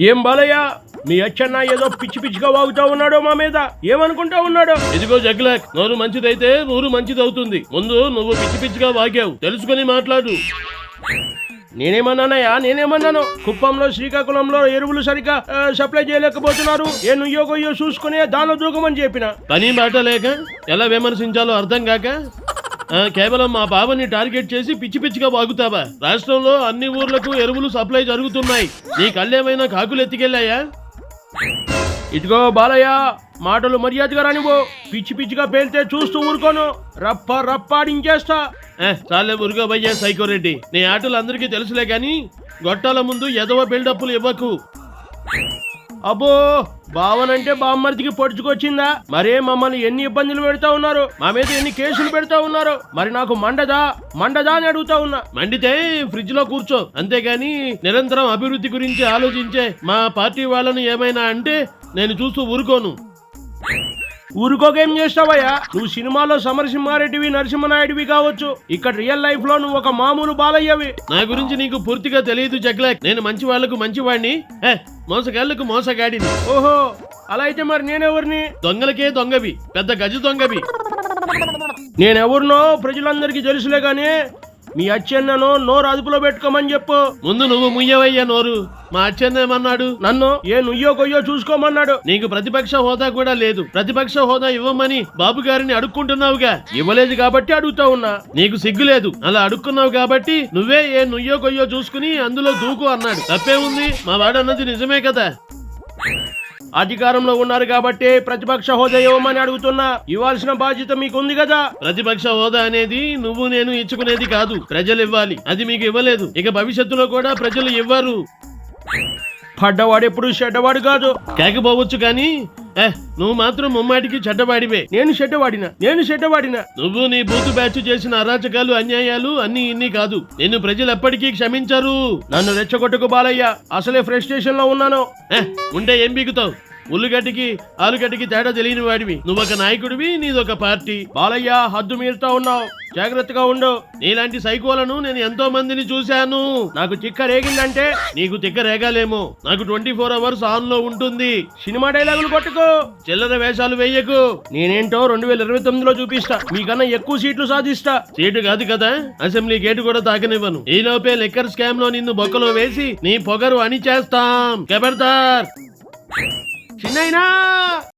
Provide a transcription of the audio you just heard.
ఏం బాలయ్య? మీ అచ్చన్న ఏదో పిచ్చి పిచ్చిగా వాగుతా ఉన్నాడో మా మీద? ఏమనుకుంటా ఉన్నాడో? ఇదిగో జగ్లాక్ నోరు మంచిదైతే నూరు మంచిది అవుతుంది ముందు నువ్వు పిచ్చి పిచ్చిగా వాగావు. తెలుసుకొని మాట్లాడు. నేనేమన్నానయ్యా? నేనేమన్నాను? కుప్పంలో శ్రీకాకుళంలో ఎరువులు సరిగ్గా సప్లై చేయలేకపోతున్నారు. ఏ నుయ్యో కొయ్యో చూసుకునే దానిలో దూకమని చెప్పిన. పని మాట లేక ఎలా విమర్శించాలో అర్థం కాక కేవలం మా బావని టార్గెట్ చేసి పిచ్చి పిచ్చిగా వాగుతావా? రాష్ట్రంలో అన్ని ఊర్లకు ఎరువులు సప్లై జరుగుతున్నాయి. నీ కళ్ళేమైనా కాకులు ఎత్తికెళ్ళాయా? ఇదిగో బాలయ్య మాటలు మర్యాదగా రానివో పిచ్చి పిచ్చిగా పేలితే చూస్తూ ఊరుకోను. రప్ప రప్పాడించేస్తా చాలే ఊరుగా భయ్యా సైకోరెడ్డి నీ ఆటలు అందరికీ తెలుసులే కానీ గొట్టాల ముందు ఎదవ బిల్డప్లు ఇవ్వకు. అబ్బో! బావనంటే బామ్మర్దికి పొడుచుకొచ్చిందా? మరే మమ్మల్ని ఎన్ని ఇబ్బందులు పెడతా ఉన్నారు? మా మీద ఎన్ని కేసులు పెడతా ఉన్నారు? మరి నాకు మండదా? మండదా అని అడుగుతా ఉన్నా. మండితే ఫ్రిడ్జ్లో కూర్చో. అంతేగాని నిరంతరం అభివృద్ధి గురించి ఆలోచించే మా పార్టీ వాళ్ళను ఏమైనా అంటే నేను చూస్తూ ఊరుకోను. ఊరుకోకేం చేస్తావయ్యా? నువ్వు సినిమాలో సమరసింహారెడ్డివి నరసింహనాయుడివి కావచ్చు. ఇక్కడ రియల్ లైఫ్లో నువ్వు ఒక మామూలు బాలయ్యవి. నా గురించి నీకు పూర్తిగా తెలియదు జగ్లాక్ నేను మంచి వాళ్ళకు మంచివాడిని మోసగాళ్ళకు మోసగాడిని. ఓహో అలా అయితే మరి నేనెవరిని? దొంగలకే దొంగవి. పెద్ద గజ దొంగవి. నేనెవరినో ప్రజలందరికీ తెలుసులే గాని మీ అచ్చెన్నను నోరు అదుపులో పెట్టుకోమని చెప్పు. ముందు నువ్వు ముయ్యవయ్యా నోరు. మా అచ్చెన్న ఏమన్నాడు? నన్ను ఏ నుయ్యో కొయ్యో చూసుకోమన్నాడు. నీకు ప్రతిపక్ష హోదా కూడా లేదు. ప్రతిపక్ష హోదా ఇవ్వమని బాబు గారిని అడుక్కుంటున్నావుగా. ఇవ్వలేదు కాబట్టి అడుగుతా ఉన్నా. నీకు సిగ్గు లేదు. అలా అడుక్కున్నావు కాబట్టి నువ్వే ఏ నుయ్యో కొయ్యో చూసుకుని అందులో దూకు అన్నాడు. తప్పే ఉంది. మా వాడన్నది నిజమే కదా? అధికారంలో ఉన్నారు కాబట్టి ప్రతిపక్ష హోదా ఇవ్వమని అడుగుతున్నా. ఇవ్వాల్సిన బాధ్యత మీకు ఉంది కదా? ప్రతిపక్ష హోదా అనేది నువ్వు నేను ఇచ్చుకునేది కాదు. ప్రజలు ఇవ్వాలి. అది మీకు ఇవ్వలేదు. ఇక భవిష్యత్తులో కూడా ప్రజలు ఇవ్వరు. పడ్డవాడు ఎప్పుడు చెడ్డవాడు కాదు. కాకపోవచ్చు కానీ నువ్వు మాత్రం ముమ్మాటికి చెడ్డవాడివే. నేను చెడ్డవాడిన? నేను చెడ్డవాడిన? నువ్వు నీ బూతు బ్యాచ్ చేసిన అరాచకాలు అన్యాయాలు అన్ని ఇన్ని కాదు. నిన్ను ప్రజలు ఎప్పటికీ క్షమించరు. నన్ను రెచ్చగొట్టుకు బాలయ్య. అసలే ఫ్రస్ట్రేషన్లో ఉన్నాను. ఉండే ఏం బీగుతావు? ఉల్లిగడ్డకి ఆలుగడ్డికి తేడా తెలియని వాడివి. నువ్వొక నాయకుడివి నీదొక పార్టీ. బాలయ్య హద్దు మీరుతా ఉన్నావు. జాగ్రత్తగా ఉండు. నీలాంటి సైకోలను నేను ఎంతో మందిని చూశాను. నాకు చిక్క రేగిందంటే నీకు తిక్క రేగాలేమో. నాకు ట్వంటీ ఫోర్ అవర్స్ ఆన్లో ఉంటుంది. సినిమా డైలాగులు కొట్టుకో. చిల్లర వేషాలు వేయకు. నేనేంటో రెండు వేల ఇరవై తొమ్మిదిలో చూపిస్తా. మీకన్నా ఎక్కువ సీట్లు సాధిస్తా. సీటు కాదు కదా? అసెంబ్లీ గేటు కూడా తాకనివ్వను. ఈ లోపే లెక్కర్ స్కామ్లో నిన్ను బొక్కలో వేసి నీ పొగరు అణిచేస్తాం. 真难啊！